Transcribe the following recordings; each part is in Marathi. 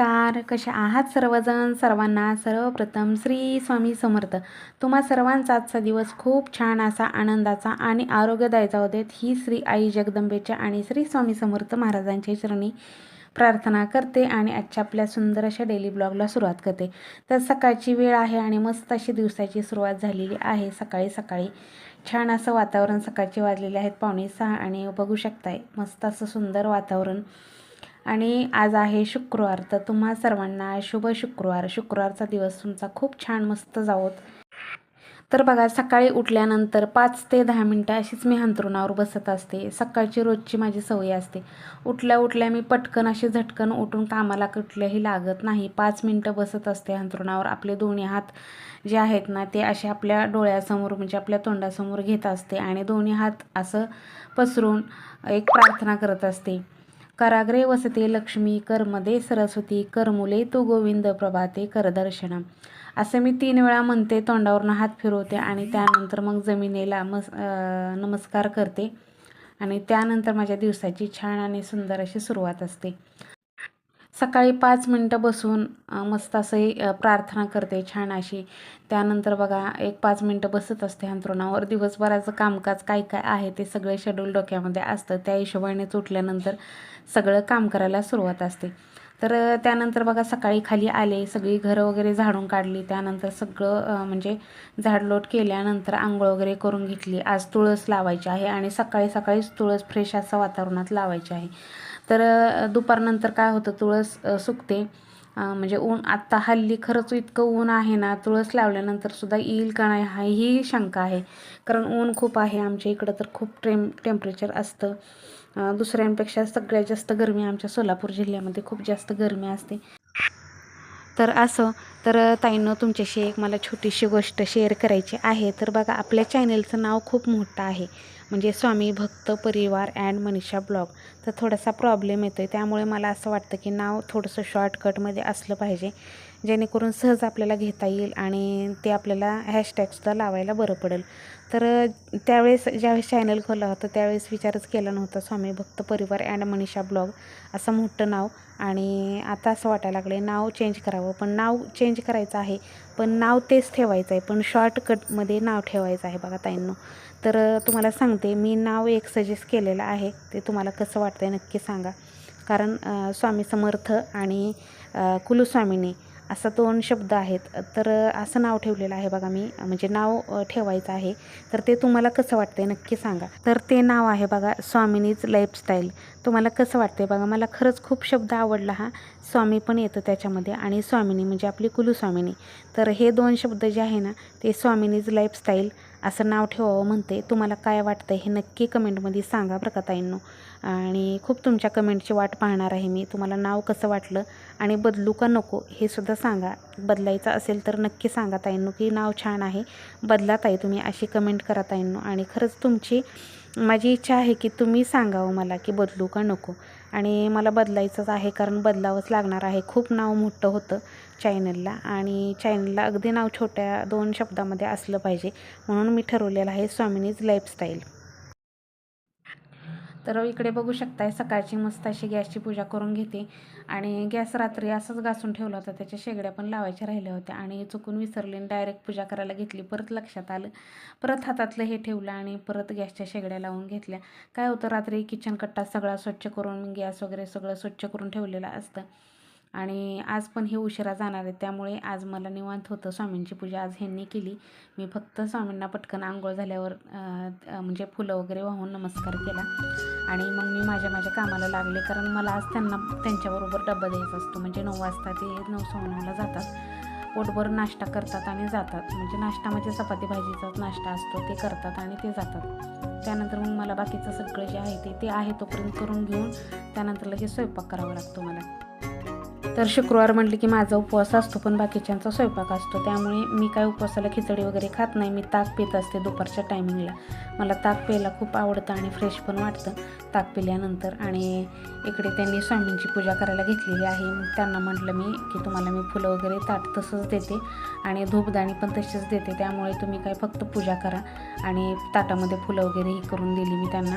नमस्कार. कशा आहात सर्वजण? सर्वांना सर्वप्रथम श्री स्वामी समर्थ. तुम्हा सर्वांचा आजचा दिवस खूप छान असा आनंदाचा आणि आरोग्यदायीचा जाऊ देत. ही श्री आई जगदंबेच्या आणि श्री स्वामी समर्थ महाराजांच्या चरणी प्रार्थना करते आणि आजच्या आपल्या सुंदर अशा डेली ब्लॉगला सुरुवात करते. तर सकाळची वेळ आहे आणि मस्त अशी दिवसाची सुरुवात झालेली आहे. सकाळी सकाळी छान असं वातावरण सकाळचे वाजलेले आहेत. पावणे सहा आणि बघू शकताय मस्त असं सुंदर वातावरण आणि आज आहे शुक्रवार तर तुम्हा सर्वांना शुभ शुक्रवार. शुक्रवारचा दिवस तुमचा खूप छान मस्त जावोत. तर बघा सकाळी उठल्यानंतर पाच ते दहा मिनटं अशीच मी अंथरुणावर बसत असते. सकाळची रोजची माझी सवय असते. उठल्या उठल्या मी पटकन अशी झटकन उठून कामाला कुठल्याही लागत नाही. पाच मिनटं बसत असते अंथरुणावर आपले दोन्ही हात जे आहेत ना ते असे आपल्या डोळ्यासमोर म्हणजे आपल्या तोंडासमोर घेत असते आणि दोन्ही हात असं पसरून एक प्रार्थना करत असते. कराग्रे वसते लक्ष्मी कर्मदे सरस्वती करमुले तू गोविंद प्रभाते करदर्शनम असं मी तीन वेळा म्हणते तोंडावरनं हात फिरवते आणि त्यानंतर मग जमिनीला मस नमस्कार करते. आणि त्यानंतर माझ्या दिवसाची छान आणि सुंदर अशी सुरुवात असते. सकाळी पाच मिनटं बसून मस्त असं प्रार्थना करते छान अशी. त्यानंतर बघा एक पाच मिनटं बसत असते अंथरुणावर. दिवसभराचं कामकाज काय काय आहे ते सगळे शेड्यूल डोक्यामध्ये असतं. त्या हिशोबाने उठल्यानंतर सगळं काम करायला सुरुवात असते. तर त्यानंतर बघा सकाळी खाली आले सगळी घरं वगैरे झाडून काढली. त्यानंतर सगळं म्हणजे झाडलोट केल्यानंतर आंघोळ वगैरे करून घेतली. आज तुळस लावायची आहे आणि सकाळी सकाळीच तुळस फ्रेश असं वातावरणात लावायची आहे. तर दुपारनंतर काय होतं तुळस सुकते. म्हणजे ऊन आत्ता हल्ली खरंच इतकं ऊन आहे ना तुळस लावल्यानंतर सुद्धा येईल का नाही हा ही शंका आहे. कारण ऊन खूप आहे आमच्या इकडं तर खूप टेम टेम्परेचर असतं. दुसऱ्यांपेक्षा सगळ्यात जास्त गरमी आमच्या सोलापूर जिल्ह्यामध्ये खूप जास्त गरमी असते. तर असं तर ताईनं तुमच्याशी एक मला छोटीशी गोष्ट शेअर करायची आहे. तर बघा आपल्या चॅनेलचं नाव खूप मोठं आहे. म्हणजे स्वामी भक्त परिवार अँड मनीषा ब्लॉग तर थोडासा प्रॉब्लेम येतो आहे त्यामुळे मला असं वाटतं की नाव थोडंसं शॉर्टकटमध्ये असलं पाहिजे. जेणेकरून सहज आपल्याला घेता येईल आणि ते आपल्याला हॅशटॅगसुद्धा लावायला बरं पडेल. तर त्यावेळेस ज्यावेळेस चॅनल खोला होता त्यावेळेस विचारच केला नव्हता स्वामी भक्त परिवार अँड मनीषा ब्लॉग असं मोठं नाव. आणि आता असं वाटायला लागले नाव चेंज करावं. पण नाव चेंज करायचं आहे पण नाव तेच ठेवायचं आहे. पण शॉर्टकटमध्ये नाव ठेवायचं आहे बघा ताईंनो. तर तुम्हाला सांगते मी नाव एक सजेस्ट केलेलं आहे. ते तुम्हाला कसं वाटतं आहे नक्की सांगा. कारण स्वामी समर्थ आणि अ, कुलस्वामिनी असं दोन शब्द आहेत. तर असं नाव ठेवलेलं आहे बघा मी. म्हणजे नाव ठेवायचं आहे. तर ते तुम्हाला कसं वाटतंय नक्की सांगा. तर ते नाव आहे बघा स्वामिनीज लाईफस्टाईल तुम्हाला कसं वाटतंय बघा मला खरंच खूप शब्द आवडला हा. स्वामी पण येतं त्याच्यामध्ये आणि स्वामिनी म्हणजे आपली कुलुस्वामिनी. तर हे दोन शब्द जे आहे ना ते स्वामिनीज लाईफस्टाईल असं नाव ठेवावं म्हणते. तुम्हाला काय वाटतं हे नक्की कमेंटमध्ये सांगा बरं का ताईंनो. आणि खूप तुमच्या कमेंटची वाट पाहणार आहे मी. तुम्हाला नाव कसं वाटलं आणि बदलू का नको हे सुद्धा सांगा. बदलायचं असेल तर नक्की सांगा ताईंनो की नाव छान आहे. बदला ताई तुम्ही अशी कमेंट करा ताईंनो. आणि खरंच तुमची माझी इच्छा आहे की तुम्ही सांगावं मला की बदलू का नको. आणि मला बदलायचंच आहे कारण बदलावंच लागणार आहे. खूप नाव मोठं होतं चॅनलला आणि चॅनलला अगदी नाव छोट्या दोन शब्दामध्ये असलं पाहिजे. म्हणून मी ठरवलेलं आहे स्वामिनीज लाईफस्टाईल. तर इकडे बघू शकताय सकाळची मस्त अशी गॅसची पूजा करून घेते. आणि गॅस रात्री असंच घासून ठेवला होता त्याच्या शेगड्या पण लावायच्या राहिल्या होत्या. आणि चुकून विसरले आणि डायरेक्ट पूजा करायला घेतली. परत लक्षात आलं. परत हातातलं हे ठेवलं आणि परत गॅसच्या शेगड्या लावून घेतल्या. काय होतं रात्री किचन कट्टा सगळा स्वच्छ करून गॅस वगैरे सगळं स्वच्छ करून ठेवलेलं असतं. आणि आज पण हे उशिरा जाणार आहे त्यामुळे आज मला निवांत होतं. स्वामींची पूजा आज ह्यांनी केली. मी फक्त स्वामींना पटकन आंघोळ झाल्यावर म्हणजे फुलं वगैरे वाहून नमस्कार केला. आणि मग मी माझ्या माझ्या कामाला लागले. कारण मला आज त्यांना त्यांच्याबरोबर डब्बा द्यायचा असतो. म्हणजे नऊ वाजता ते नऊ सव्वा जातात. पोटभर नाश्ता करतात आणि जातात. म्हणजे नाश्ता म्हणजे चपाती भाजीचाच नाश्ता असतो. ते करतात आणि ते जातात. त्यानंतर मग मला बाकीचं सगळं जे आहे ते ते आहे तोपर्यंत करून घेऊन त्यानंतर लगेच स्वयंपाक करावा लागतो मला. तर शुक्रवार म्हटलं की माझा उपवास असतो पण बाकीच्यांचा स्वयंपाक असतो. त्यामुळे मी काय उपवासाला खिचडी वगैरे खात नाही. मी ताक पित असते दुपारच्या टायमिंगला मला ताक प्यायला खूप आवडतं आणि फ्रेश पण वाटतं ताक पिल्यानंतर. आणि इकडे त्यांनी स्वामींची पूजा करायला घेतलेली आहे. त्यांना म्हटलं मी की तुम्हाला मी फुलं वगैरे ताट तसंच देते आणि धूपदाणी पण तशीच देते. त्यामुळे तुम्ही काय फक्त पूजा करा आणि ताटामध्ये फुलं वगैरे ही करून दिली मी त्यांना.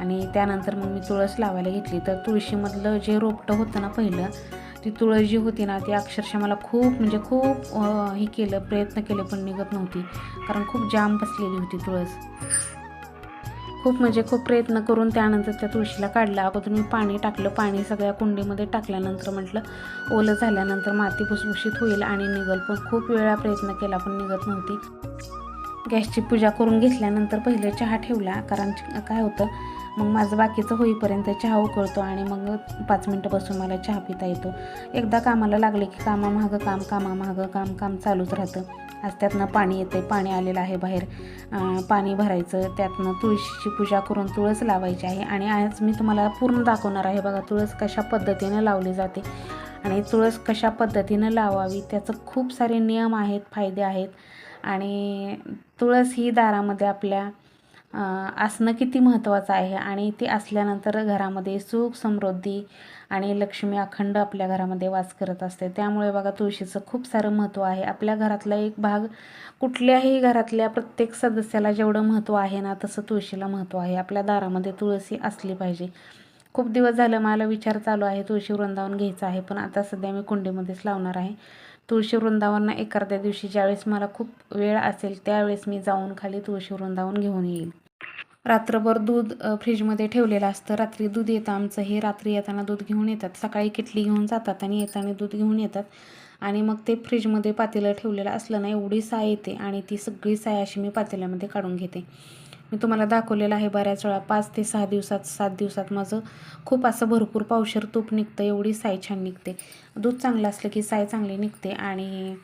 आणि त्यानंतर मग मी तुळस लावायला घेतली. तर तुळशीमधलं जे रोपटं होतं ना पहिलं ती तुळस जी होती ना ती अक्षरशः मला खूप म्हणजे खूप हे केलं प्रयत्न केले पण निघत नव्हती. कारण खूप जाम बसलेली होती तुळस. खूप म्हणजे खूप प्रयत्न करून त्यानंतर त्या तुळशीला काढलं. अगोदर मी पाणी टाकलं पाणी सगळ्या कुंडीमध्ये टाकल्यानंतर म्हटलं ओलं झाल्यानंतर माती भुसभुशीत होईल आणि निघल. पण खूप वेळा प्रयत्न केला पण निघत नव्हती. गॅसची पूजा करून घेतल्यानंतर पहिले चहा ठेवला कारण काय होतं मग माझं बाकीचं होईपर्यंत चहा उकळतो आणि मग पाच मिनटं बसून मला चहा पिता येतो. एकदा कामाला लागले की कामामागं काम कामामागं काम काम चालूच राहतं. आज त्यातनं पाणी येते पाणी आलेलं आहे बाहेर. पाणी भरायचं त्यातनं तुळशीची पूजा करून तुळस लावायची आहे आणि आज मी तुम्हाला पूर्ण दाखवणार आहे बघा तुळस कशा पद्धतीनं लावली जाते. आणि तुळस कशा पद्धतीनं लावावी त्याचं खूप सारे नियम आहेत फायदे आहेत. आणि तुळस ही दारामध्ये आपल्या असणं किती महत्त्वाचं आहे आणि ते असल्यानंतर घरामध्ये सुख समृद्धी आणि लक्ष्मी अखंड आपल्या घरामध्ये वास करत असते. त्यामुळे बघा तुळशीचं खूप सारं महत्त्व आहे. आपल्या घरातला एक भाग कुठल्याही घरातल्या प्रत्येक सदस्याला जेवढं महत्त्व आहे ना तसं तुळशीला महत्त्व आहे. आपल्या दारामध्ये तुळशी असली पाहिजे. खूप दिवस झालं मला विचार चालू आहे तुळशी वृंदावन घ्यायचं आहे पण आता सध्या मी कुंडीमध्येच लावणार आहे. तुळशी वृंदावन एखाद्या दिवशी ज्यावेळेस मला खूप वेळ असेल त्यावेळेस मी जाऊन खाली तुळशी वृंदावन घेऊन येईल. रात्रभर दूध फ्रीजमध्ये ठेवलेलं असतं. रात्री दूध येतं आमचं. हे रात्री येताना दूध घेऊन येतात. सकाळी किटली घेऊन जातात आणि येताना दूध घेऊन येतात. आणि मग ते फ्रीजमध्ये पातेलं ठेवलेलं असलं ना एवढी साय येते आणि ती सगळी साय अशी मी पातेल्यामध्ये काढून घेते. मी तुम्हाला दाखवलेलं आहे बऱ्याच वेळा पाच ते सहा दिवसात सात दिवसात माझं खूप असं भरपूर पावशर तूप निघतं एवढी साय छान निघते. दूध चांगलं असलं की साय चांगली निघते आणि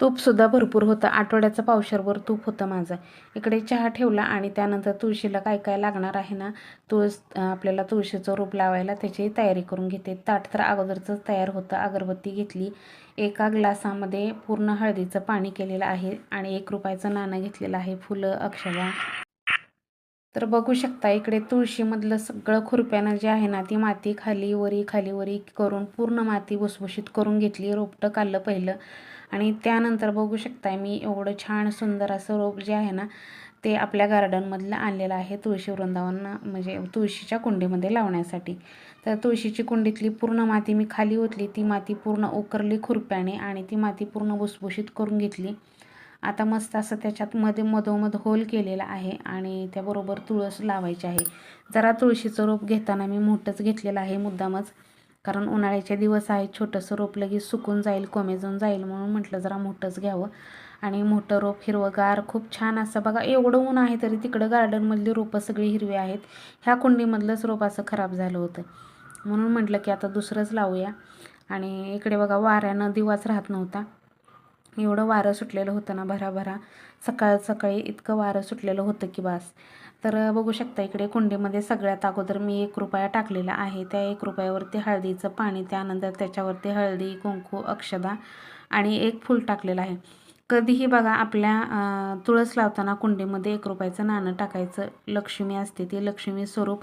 तूपसुद्धा भरपूर होतं. आठवड्याचं पावशरभर तूप होतं माझं. इकडे चहा ठेवला आणि त्यानंतर तुळशीला काय काय लागणार आहे ना तुळस आपल्याला तुळशीचं रोप लावायला त्याची तयारी करून घेते. ताट तर अगोदरचंच तयार होतं. अगरबत्ती घेतली. एका ग्लासामध्ये पूर्ण हळदीचं पाणी केलेलं आहे आणि एक रुपयाचं नाणं घेतलेलं आहे. फुलं अक्षरा तर बघू शकता इकडे तुळशीमधलं सगळं खुरप्यानं जे आहे ना ती माती खाली वरी खाली वरी करून पूर्ण माती भुसभुशीत करून घेतली. रोपटं काढलं पहिलं. आणि त्यानंतर बघू शकताय मी एवढं छान सुंदर असं रोप जे आहे ना ते आपल्या गार्डनमधलं आणलेलं आहे तुळशी वृंदावन म्हणजे तुळशीच्या कुंडीमध्ये लावण्यासाठी. तर तुळशीची कुंडीतली पूर्ण माती मी खाली ओतली ती माती पूर्ण उकरली खुरप्याने आणि ती माती पूर्ण भुसभुशीत करून घेतली. आता मस्त असं त्याच्यात मध्ये मधोमध होल केलेला आहे आणि त्याबरोबर तुळस लावायची आहे. जरा तुळशीचं रोप घेताना मी मोठंच घेतलेलं आहे मुद्दामच. कारण उन्हाळ्याचे दिवस आहेत छोटंसं रोप लगेच सुकून जाईल कोमेजून जाईल म्हणून म्हटलं जरा मोठंच घ्यावं. आणि मोठं रोप हिरवंगार खूप छान असं बघा एवढं ऊन आहे तरी तिकडं गार्डनमधली रोपं सगळी हिरवी आहेत. ह्या कुंडीमधलंच रोप असं खराब झालं होतं. म्हणून म्हटलं की आता दुसरंच लावूया. आणि इकडे बघा वाऱ्यानं दिवाच राहत नव्हता. एवढं वारं सुटलेलं होतं ना भराभरा. सकाळ सकाळी इतकं वारं सुटलेलं होतं की बास. तर बघू शकता इकडे कुंडीमध्ये सगळ्यात अगोदर मी एक रुपया टाकलेला आहे. त्या एक रुपयावरती हळदीचं पाणी त्यानंतर त्याच्यावरती हळदी कुंकू अक्षदा आणि एक फूल टाकलेलं आहे. कधीही बघा आपल्या तुळस लावताना कुंडीमध्ये एक रुपयाचं नाणं टाकायचं. लक्ष्मी असते ती लक्ष्मी स्वरूप.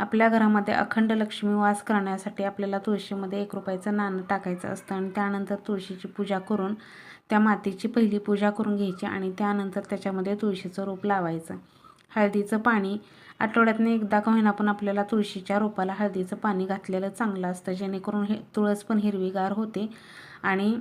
आपल्या घरामध्ये अखंड लक्ष्मी वास करण्यासाठी आपल्याला तुळशीमध्ये एक रुपयाचं नाणं टाकायचं असतं आणि त्यानंतर तुळशीची पूजा करून त्या मातीची पहिली पूजा करून घ्यायची आणि त्यानंतर त्याच्यामध्ये तुळशीचं रोप लावायचं. हळदीचं पाणी. आठवड्यातनं एकदा का होईना पण आपल्याला तुळशीच्या रोपाला हळदीचं पाणी घातलेलं चांगलं असतं जेणेकरून हे तुळस पण हिरवीगार होते. आणि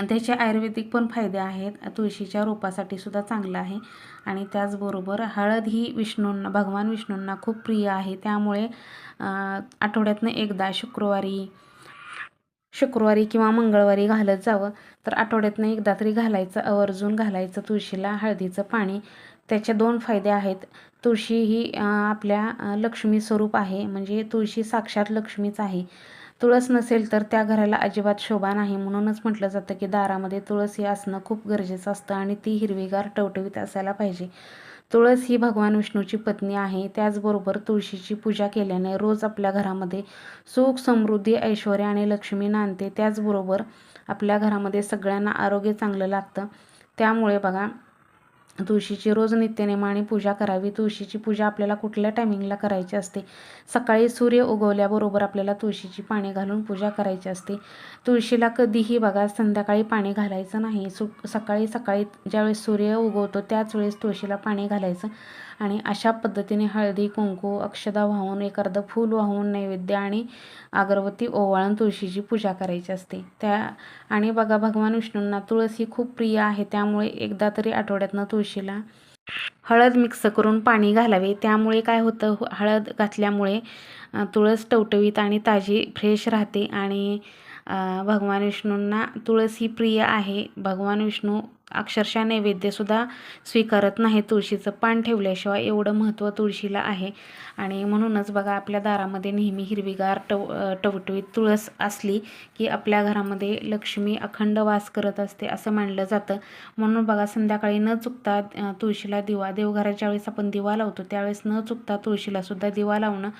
त्याचे आयुर्वेदिक पण फायदे आहेत. तुळशीच्या रोपासाठी सुद्धा चांगलं आहे. आणि त्याचबरोबर हळद ही विष्णूंना भगवान विष्णूंना खूप प्रिय आहे. त्यामुळे आठवड्यातनं एकदा शुक्रवारी शुक्रवारी किंवा मंगळवारी घालत जावं. तर आठवड्यातनं एकदा तरी घालायचं आवर्जून घालायचं तुळशीला हळदीचं पाणी. त्याचे दोन फायदे आहेत. तुळशी ही आपल्या लक्ष्मी स्वरूप आहे. म्हणजे तुळशी साक्षात लक्ष्मीच आहे. तुळस नसेल तर त्या घराला अजिबात शोभा नाही. म्हणूनच म्हटलं जातं की दारामध्ये तुळस हे असणं खूप गरजेचं असतं आणि ती हिरवीगार टवटवीत असायला पाहिजे. तुळस ही भगवान विष्णूची पत्नी आहे. त्याचबरोबर तुळशीची पूजा केल्याने रोज आपल्या घरामध्ये सुख समृद्धी ऐश्वर आणि लक्ष्मी नांदते. त्याचबरोबर आपल्या घरामध्ये सगळ्यांना आरोग्य चांगलं लागतं. त्यामुळे बघा तुळशीची रोज नित्यनेमाने पूजा करावी. तुळशीची पूजा आपल्याला कुठल्या टायमिंगला करायची असते? सकाळी सूर्य उगवल्याबरोबर आपल्याला तुळशीची पाणी घालून पूजा करायची असते. तुळशीला कधीही बघा संध्याकाळी पाणी घालायचं नाही. सु सकाळी सकाळी ज्यावेळेस सूर्य उगवतो त्याच वेळेस तुळशीला पाणी घालायचं. आणि अशा पद्धतीने हळदी कुंकू अक्षदा वाहून एक अर्ध फूल वाहून नैवेद्य आणि अगरबत्ती ओवाळून तुळशीची पूजा करायची असते. त्या आणि बघा भगवान विष्णूंना तुळस ही खूप प्रिय आहे. त्यामुळे एकदा तरी आठवड्यातनं तुळशीला हळद मिक्स करून पाणी घालावे. त्यामुळे काय होतं हळद घातल्यामुळे तुळस टवटवीत आणि ताजी फ्रेश राहते. आणि भगवान विष्णूंना तुळस ही प्रिय आहे. भगवान विष्णू अक्षरशः नैवेद्यसुद्धा स्वीकारत नाही तुळशीचं पान ठेवल्याशिवाय एवढं महत्त्व तुळशीला आहे. आणि म्हणूनच बघा आपल्या दारामध्ये नेहमी हिरवीगार टव टवटवीत तुळस असली की आपल्या घरामध्ये लक्ष्मी अखंड वास करत असते असं मानलं जातं. म्हणून बघा संध्याकाळी न चुकता तुळशीला दिवा देवघराच्या वेळेस आपण दिवा लावतो त्यावेळेस न चुकता तुळशीलासुद्धा दिवा लावणं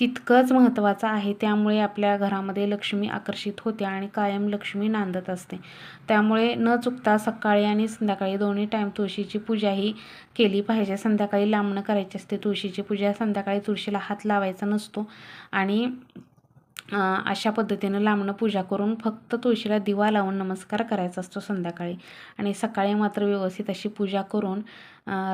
तितकंच महत्त्वाचं आहे. त्यामुळे आपल्या घरामध्ये लक्ष्मी आकर्षित होते आणि कायम लक्ष्मी नांदत असते. त्यामुळे न चुकता सकाळी आणि आणि संध्याकाळी दोन्ही टाईम तुळशीची पूजा ही केली पाहिजे. संध्याकाळी लांबणं करायची असते. तुळशीची पूजा संध्याकाळी तुळशीला हात लावायचा नसतो. आणि अशा पद्धतीनं लांबणं पूजा करून फक्त तुळशीला दिवा लावून नमस्कार करायचा असतो संध्याकाळी. आणि सकाळी मात्र व्यवस्थित अशी पूजा करून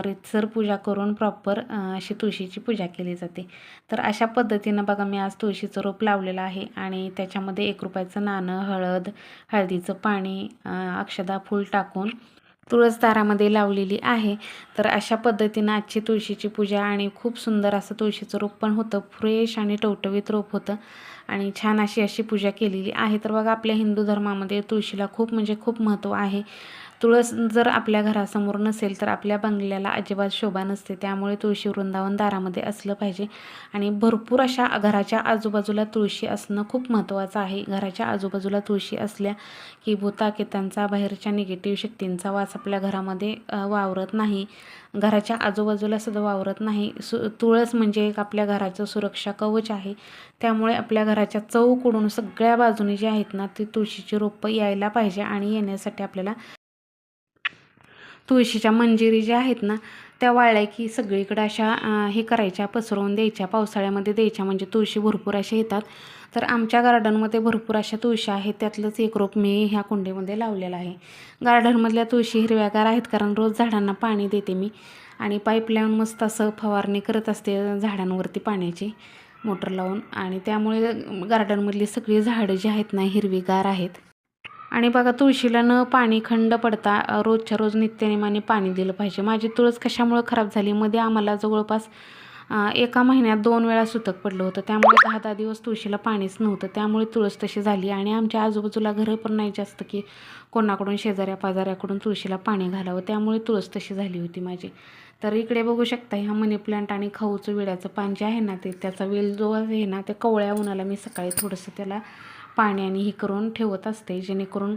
रितसर पूजा करून प्रॉपर अशी तुळशीची पूजा केली जाते. तर अशा पद्धतीनं बघा मी आज तुळशीचं रोप लावलेलं आहे. आणि त्याच्यामध्ये एक रुपयाचं नाणं हळद हळदीचं पाणी अक्षदा फूल टाकून तुळसदारामध्ये लावलेली आहे. तर अशा पद्धतीनं आजची तुळशीची पूजा आणि खूप सुंदर असं तुळशीचं रोप पण होतं. फ्रेश आणि टवटवीत रोप होतं. आणि छान अशी अशी पूजा केलेली आहे. तर बघा आपल्या हिंदू धर्मामध्ये तुळशीला खूप म्हणजे खूप महत्त्व आहे. तुळस जर आपल्या घरासमोर नसेल तर आपल्या बंगल्याला अजिबात शोभा नसते. त्यामुळे तुळशी वृंदावन दारामध्ये असलं पाहिजे. आणि भरपूर अशा घराच्या आजूबाजूला तुळशी असणं खूप महत्त्वाचं आहे. घराच्या आजूबाजूला तुळशी असल्या की भूताकेतांचा बाहेरच्या निगेटिव्ह शक्तींचा वास आपल्या घरामध्ये वावरत नाही. घराच्या आजूबाजूला सुद्धा वावरत नाही. सु तुळस म्हणजे एक आपल्या घराचं सुरक्षा कवच आहे. त्यामुळे आपल्या घराच्या चौकडून सगळ्या बाजूने जे आहेत ना ती तुळशीची रोपं यायला पाहिजे आणि येण्यासाठी आपल्याला तुळशीच्या मंजिरी ज्या आहेत ना त्या वाळल्या की सगळीकडे अशा हे करायच्या पसरवून द्यायच्या पावसाळ्यामध्ये द्यायच्या. म्हणजे तुळशी भरपूर अशा येतात. तर आमच्या गार्डनमध्ये भरपूर अशा तुळशी आहेत. त्यातलंच एक रोप मी ह्या कुंडीमध्ये लावलेलं आहे. गार्डनमधल्या तुळशी हिरव्यागार आहेत कारण रोज झाडांना पाणी देते मी. आणि पाईपलाईन मस्त असं फवारणी करत असते झाडांवरती पाण्याची मोटर लावून. आणि त्यामुळे गार्डनमधली सगळी झाडं जी आहेत ना हिरवीगार आहेत. आणि बघा तुळशीला न पाणी खंड पडता रोजच्या रोज नित्यनेमाने पाणी दिलं पाहिजे. माझी तुळस कशामुळे खराब झाली? मध्ये आम्हाला जवळपास एका महिन्यात दोन वेळा सुतक पडलं होतं. त्यामुळे दहा दहा दिवस तुळशीला पाणीच नव्हतं. त्यामुळे तुळस तशी झाली आणि आमच्या आजूबाजूला घरं पण नाही जास्त की कोणाकडून शेजाऱ्या पाजाऱ्याकडून तुळशीला पाणी घालावं. त्यामुळे तुळस तशी झाली होती माझी. तर इकडे बघू शकता ह्या मनी प्लांट आणि खाऊचं विड्याचं पान जे आहे ना ते त्याचा वेल जो आहे ना ते कवळ्या उन्हाला मी सकाळी थोडंसं त्याला पाण्याने हे करून ठेवत असते जेणेकरून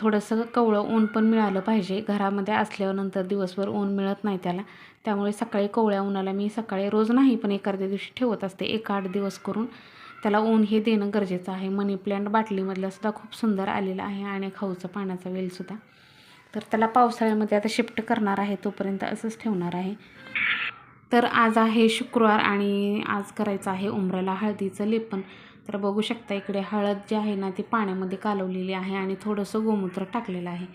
थोडंसं कवळं ऊन पण मिळालं पाहिजे. घरामध्ये असल्यानंतर दिवसभर ऊन मिळत नाही त्याला. त्यामुळे सकाळी कवळ्या उन्हाला मी सकाळी रोज नाही पण एखाद्या दिवशी ठेवत असते. एक आठ दिवस करून त्याला ऊन हे देणं गरजेचं आहे. मनी प्लांट बाटलीमधलासुद्धा खूप सुंदर आलेला आहे आणि खाऊचं पाण्याचा वेलसुद्धा तर त्याला पावसाळ्यामध्ये आता शिफ्ट करणार आहे तोपर्यंत असंच ठेवणार आहे. तर आज आहे शुक्रवार आणि आज करायचं आहे उमराला हळदीचं लेपन. तर बघू शकता इकडे हळद जी आहे ना ती पाण्यामध्ये कालवलेली आहे आणि थोडंसं गोमूत्र टाकलेलं आहे.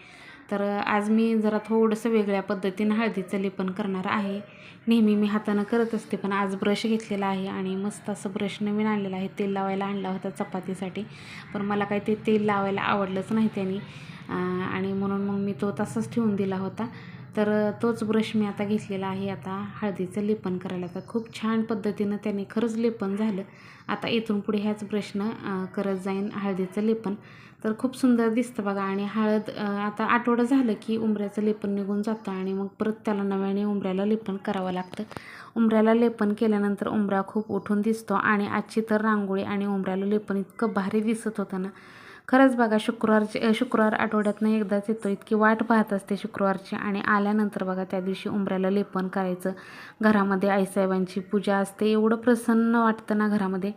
तर आज मी जरा थोडंसं वेगळ्या पद्धतीनं हळदीचं लेपन करणार आहे. नेहमी मी हातानं करत असते पण आज ब्रश घेतलेला आहे आणि मस्त असं ब्रश नवीन आणलेला आहे. तेल लावायला आणला होता चपातीसाठी पण मला काही ते तेल लावायला आवडलंच नाही त्यांनी. आणि म्हणून मग मी तो तसाच ठेवून दिला होता. तर तोच ब्रश मी आता घेतलेला आहे आता हळदीचं लेपन करायला. तर खूप छान पद्धतीनं त्याने खरंच लेपन झालं. आता इथून पुढे ह्याच ब्रशनं करत जाईन हळदीचं लेपन. तर खूप सुंदर दिसतं बघा आणि हळद आता आठवडं झालं की उंबऱ्याचं लेपन निघून जातं आणि मग परत त्याला नव्याने उंबऱ्याला लेपन करावं लागतं. उंबऱ्याला लेपन केल्यानंतर उंबरा खूप उठून दिसतो आणि आजची तर रांगोळी आणि उंबऱ्याला लेपन इतकं भारी दिसत होतं ना. खरंच बघा शुक्रवारचे शुक्रवार आठवड्यातनं एकदाच येतो. इतकी वाट पाहत असते शुक्रवारची. आणि आल्यानंतर बघा त्या दिवशी उंबऱ्याला लेपन करायचं. घरामध्ये आईसाहेबांची पूजा असते. एवढं प्रसन्न वाटतं ना घरामध्ये.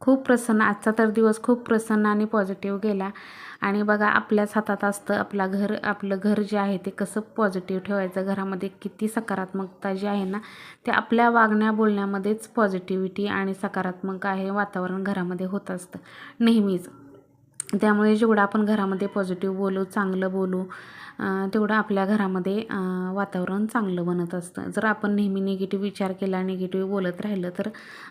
खूप प्रसन्न. आजचा तर दिवस खूप प्रसन्न आणि पॉझिटिव्ह गेला. आणि बघा आपल्याच हातात असतं आपला घर. आपलं घर जे आहे ते कसं पॉझिटिव्ह ठेवायचं? घरामध्ये किती सकारात्मकता जी आहे ना ते आपल्या वागण्या बोलण्यामध्येच पॉझिटिव्हिटी आणि सकारात्मक आहे वातावरण घरामध्ये होत असतं. नेहमीच. त्यामुळे जेवढं आपण घरामध्ये पॉझिटिव्ह बोलू चांगलं बोलू तेवढं आपल्या घरामध्ये वातावरण चांगलं बनत असतं. जर आपण नेहमी निगेटिव्ह विचार केला निगेटिव्ह बोलत राहिलं तर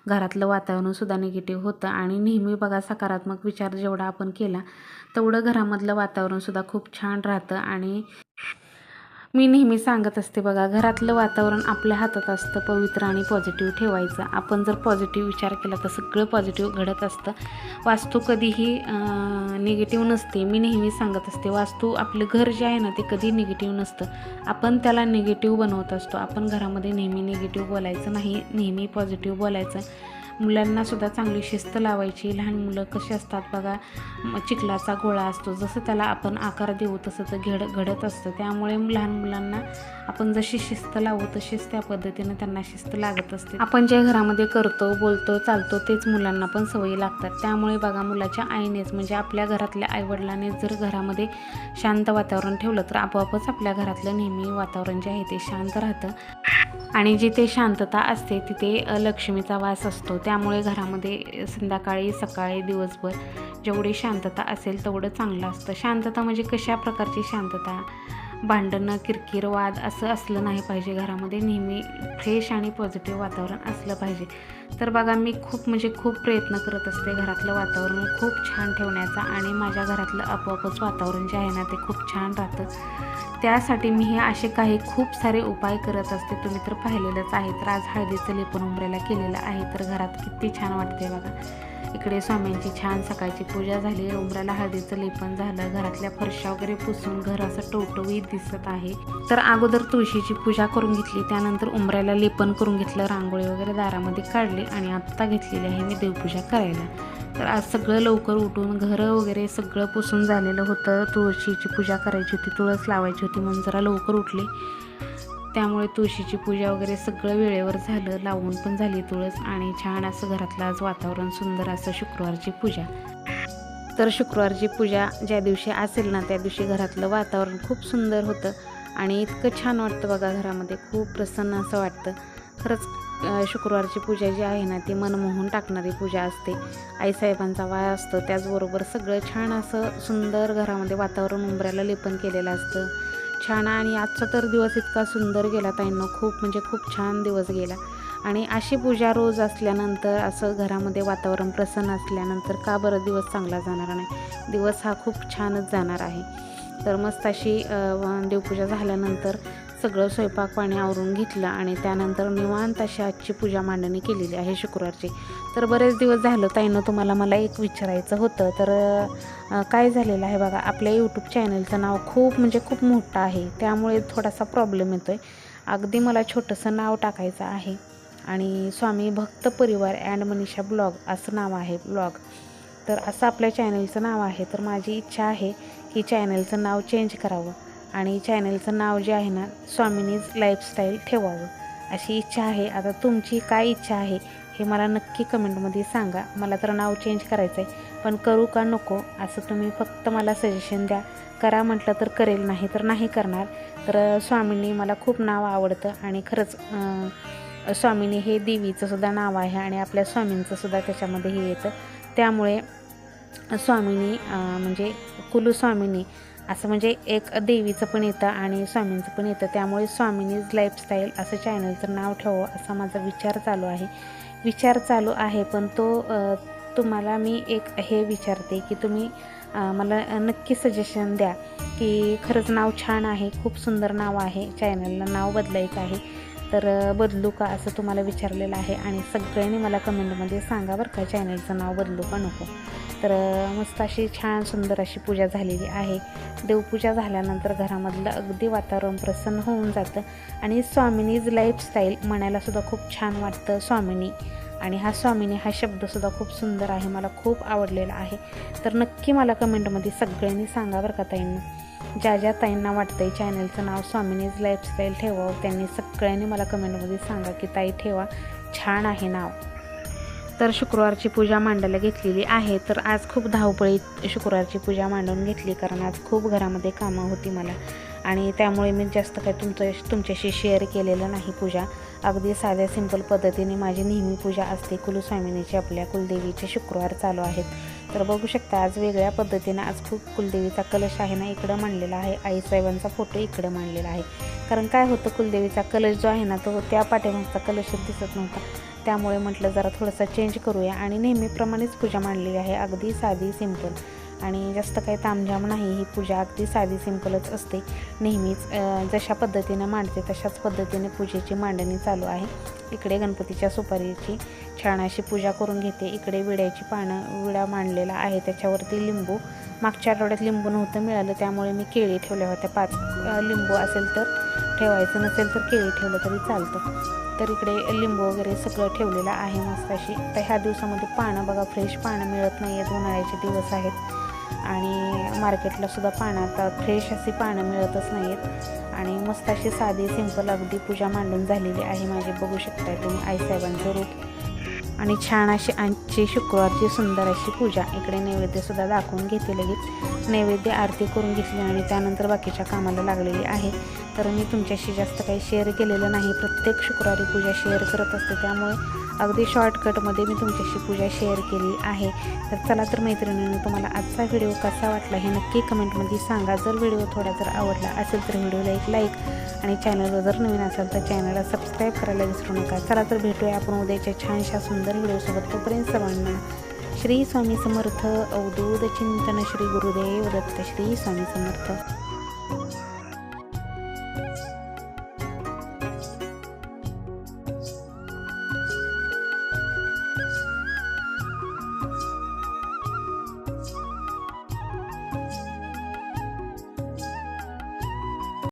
घरातलं वातावरणसुद्धा निगेटिव्ह होतं. आणि नेहमी बघा सकारात्मक विचार जेवढा आपण केला तेवढं घरामधलं वातावरणसुद्धा खूप छान राहतं. आणि मी नेहमी सांगत असते बघा घरातलं वातावरण आपल्या हातात असतं पवित्र आणि पॉझिटिव्ह ठेवायचं. आपण जर पॉझिटिव्ह विचार केला तर सगळं पॉझिटिव्ह घडत असतं. वास्तू कधीही निगेटिव्ह नसते. मी नेहमी सांगत असते वास्तू आपलं घर जे आहे ना ते कधी निगेटिव्ह नसतं. आपण त्याला निगेटिव्ह बनवत असतो. आपण घरामध्ये नेहमी निगेटिव्ह बोलायचं नाही नेहमी पॉझिटिव्ह बोलायचं. मुलांना सुद्धा चांगली शिस्त लावायची. लहान मुलं कशी असतात बघा चिखलाचा गोळा असतो. जसं त्याला आपण आकार देऊ तसं ते घड घडत असतं. त्यामुळे लहान मुलांना आपण जशी शिस्त लावू तशीच त्या पद्धतीनं त्यांना शिस्त लागत असते. आपण जे घरामध्ये करतो बोलतो चालतो तेच मुलांना पण सवयी लागतात. त्यामुळे बघा मुलाच्या आईनेच म्हणजे आपल्या घरातल्या आईवडिलांनी जर घरामध्ये शांत वातावरण ठेवलं तर आपोआपच आपल्या घरातलं नेहमी वातावरण जे आहे ते शांत राहतं. आणि जिथे शांतता असते तिथे लक्ष्मीचा वास असतो. त्यामुळे घरामध्ये संध्याकाळी सकाळी दिवसभर जेवढी शांतता असेल तेवढं चांगलं असतं. शांतता म्हणजे कशा प्रकारची शांतता? भांडणं किरकिर वाद असं असलं नाही पाहिजे. घरामध्ये नेहमी फ्रेश आणि पॉझिटिव्ह वातावरण असलं पाहिजे. तर बघा मी खूप म्हणजे खूप प्रयत्न करत असते घरातलं वातावरण खूप छान ठेवण्याचा आणि माझ्या घरातलं आपोआपच वातावरण जे आहे ना ते खूप छान राहतं. त्यासाठी मी हे असे काही खूप सारे उपाय करत असते. तुम्ही तर पाहिलेलंच आहे. तर आज हळदीचं लेपन उमऱ्याला केलेलं आहे. तर घरात किती छान वाटते बघा. इकडे स्वामींची छान सकाळची पूजा झाली. उंबऱ्याला हळदीचं लेपन झालं. घरातल्या फरशा वगैरे पुसून घर असं टवटवीत दिसत आहे. तर अगोदर तुळशीची पूजा करून घेतली. त्यानंतर उंबऱ्याला लेपन करून घेतलं. रांगोळी वगैरे दारामध्ये काढली आणि आत्ता घेतलेली आहे मी देवपूजा करायला. तर आज सगळं लवकर उठून घरं वगैरे सगळं पुसून झालेलं होतं. तुळशीची पूजा करायची होती. तुळस लावायची होती म्हणून जरा लवकर उठले. त्यामुळे तुळशीची पूजा वगैरे सगळं वेळेवर झालं लावून पण झाली तुळस आणि छान असं घरातलं आज वातावरण सुंदर असं शुक्रवारची पूजा. तर शुक्रवारची पूजा ज्या दिवशी असेल ना त्या दिवशी घरातलं वातावरण खूप सुंदर होतं आणि इतकं छान वाटतं बघा घरामध्ये खूप प्रसन्न असं वाटतं. खरंच शुक्रवारची पूजा जी आहे ना ती मन मोहून टाकणारी पूजा असते. आईसाहेबांचा वाय असतो त्याचबरोबर सगळं छान असं सुंदर घरामध्ये वातावरण उंबऱ्याला लेपन केलेलं असतं. छान आणि आजचा तर दिवस इतका सुंदर गेला ताईंनो. खूप म्हणजे खूप छान दिवस गेला. आणि अशी पूजा रोज असल्यानंतर असं घरामध्ये वातावरण प्रसन्न असल्यानंतर का बरं दिवस चांगला जाणार नाही? दिवस हा खूप छानच जाणार आहे. तर मस्त अशी देवपूजा झाल्यानंतर सगळं स्वयंपाक पाणी आवरून घेतलं आणि त्यानंतर निवांत अशी आजची पूजा मांडणी केलेली आहे शुक्रवारची. तर बरेच दिवस झालं ताईनं तुम्हाला मला एक विचारायचं होतं. तर काय झालेलं आहे बघा आपल्या यूट्यूब चॅनलचं नाव खूप म्हणजे खूप मोठं आहे. त्यामुळे थोडासा प्रॉब्लेम येतो आहे अगदी मला छोटंसं नाव टाकायचं आहे. आणि स्वामी भक्त परिवार अँड मनीषा ब्लॉग असं नाव आहे ब्लॉग. तर असं आपल्या चॅनलचं नाव आहे. तर माझी इच्छा आहे की चॅनलचं नाव चेंज करावं. आणि चॅनलचं नाव जे आहे ना स्वामिनीज लाईफस्टाईल ठेवावं. अशी इच्छा आहे. आता तुमची काय इच्छा आहे हे मला नक्की कमेंटमध्ये सांगा. मला तर नाव चेंज करायचं आहे पण करू का नको असं तुम्ही फक्त मला सजेशन द्या. करा म्हटलं तर करेल नाही तर नाही करणार. तर स्वामिनी मला खूप नाव आवडतं आणि खरंच स्वामिनी हे देवीचंसुद्धा नाव आहे आणि आपल्या स्वामींचंसुद्धा त्याच्यामध्ये हे येतं. त्यामुळे स्वामिनी म्हणजे कुलस्वामिनी असं म्हणजे एक देवीचं पण येतं आणि स्वामींचं पण येतं. त्यामुळे स्वामिनीज लाईफस्टाईल असं चॅनलचं नाव ठेवं असा माझा विचार चालू आहे. विचार चालू आहे पण तो तुम्हाला मी एक हे विचारते की तुम्ही मला नक्की सजेशन द्या की खरंच नाव छान आहे खूप सुंदर नाव आहे चॅनलला नाव बदलायचं आहे. तर बदलू का असं तुम्हाला विचारलेलं आहे आणि सगळ्यांनी मला कमेंटमध्ये सांगा बरं का चॅनलचं नाव बदलू का नको. तर मस्त अशी छान सुंदर अशी पूजा झालेली आहे. देवपूजा झाल्यानंतर घरामधलं अगदी वातावरण प्रसन्न होऊन जातं आणि स्वामिनीज लाईफस्टाईल म्हणायलासुद्धा खूप छान वाटतं स्वामिनी. आणि हा स्वामिनी हा शब्दसुद्धा खूप सुंदर आहे मला खूप आवडलेला आहे. तर नक्की मला कमेंटमध्ये सगळ्यांनी सांगा बरं का ताईंना. ज्या ज्या ताईंना वाटतंय चॅनलचं नाव स्वामिनीज लाईफस्टाईल ठेवावं त्यांनी सगळ्यांनी मला कमेंटमध्ये सांगा की ताई ठेवा छान आहे नाव. तर शुक्रवारची पूजा मांडायला घेतलेली आहे. तर आज खूप धावपळीत शुक्रवारची पूजा मांडून घेतली कारण आज खूप घरामध्ये कामं होती मला. आणि त्यामुळे मी जास्त काही तुमचं तुमच्याशी शेअर केलेलं नाही पूजा. अगदी साध्या सिंपल पद्धतीने माझी नेहमी पूजा असते. कुलस्वामिनीची आपल्या कुलदेवीचे शुक्रवार चालू आहेत. तर बघू शकता आज वेगळ्या पद्धतीनं आज खूप कुलदेवीचा कलश आहे ना इकडं मांडलेला आहे. आईसाहेबांचा फोटो इकडं मांडलेला आहे. कारण काय होतं कुलदेवीचा कलश जो आहे ना तो त्या पाठीमागचा कलशच दिसत नव्हता. त्यामुळे म्हटलं जरा थोडासा चेंज करूया. आणि नेहमीप्रमाणेच पूजा मांडलेली आहे. अगदी साधी सिंपल आणि जास्त काही तामझाम नाही ही पूजा अगदी साधी सिंपलच असते. नेहमीच जशा पद्धतीनं मांडते तशाच पद्धतीने पूजेची मांडणी चालू आहे. इकडे गणपतीच्या सुपारीची छान अशी पूजा करून घेते. इकडे विड्याची पानं विडा मांडलेला आहे. त्याच्यावरती लिंबू मागच्या आठवड्यात लिंबू नव्हतं मिळालं त्यामुळे मी केळी ठेवल्या होत्या. पाच लिंबू असेल तर ठेवायचं नसेल तर केळी ठेवलं तरी चालतं. तर इकडे लिंबू वगैरे सगळं ठेवलेलं आहे मस्त अशी. तर ह्या दिवसामध्ये पानं बघा फ्रेश पानं मिळत नाही आहेत उन्हाळ्याचे दिवस आहेत. आणि मार्केटला सुद्धा पानं आता फ्रेश अशी पानं मिळतच नाही आहेत आणि मस्त अशी साधी सिंपल अगदी पूजा मांडून झालेली आहे माझी. बघू शकताय तुम्ही आईसाहेबांचं रूप. आणि छान अशी आजची शुक्रवारची सुंदर अशी पूजा. इकडे नैवेद्यसुद्धा दाखवून घेते लगेच नैवेद्य आरती करून घेतली आणि त्यानंतर बाकीच्या कामाला लागलेली आहे. तर मी तुमच्याशी जास्त काही शेअर केलेलं नाही. प्रत्येक शुक्रवारी पूजा शेअर करत असते. त्यामुळे अगदी शॉर्टकटमध्ये मी तुमच्याशी पूजा शेअर केली आहे. तर चला तर मैत्रिणींनी तुम्हाला आजचा व्हिडिओ कसा वाटला हे नक्की कमेंटमध्ये सांगा. जर व्हिडिओ थोडा जर आवडला असेल तर व्हिडिओला एक लाईक आणि चॅनलवर जर नवीन असेल तर चॅनलला सबस्क्राईब करायला विसरू नका. चला तर भेटूया आपण उद्याच्या छानशा सुंदर व्हिडिओसोबत तोपर्यंत सर्वांना श्री स्वामी समर्थ. अवधूत चिंतन श्री गुरुदेव दत्त श्री स्वामी समर्थ.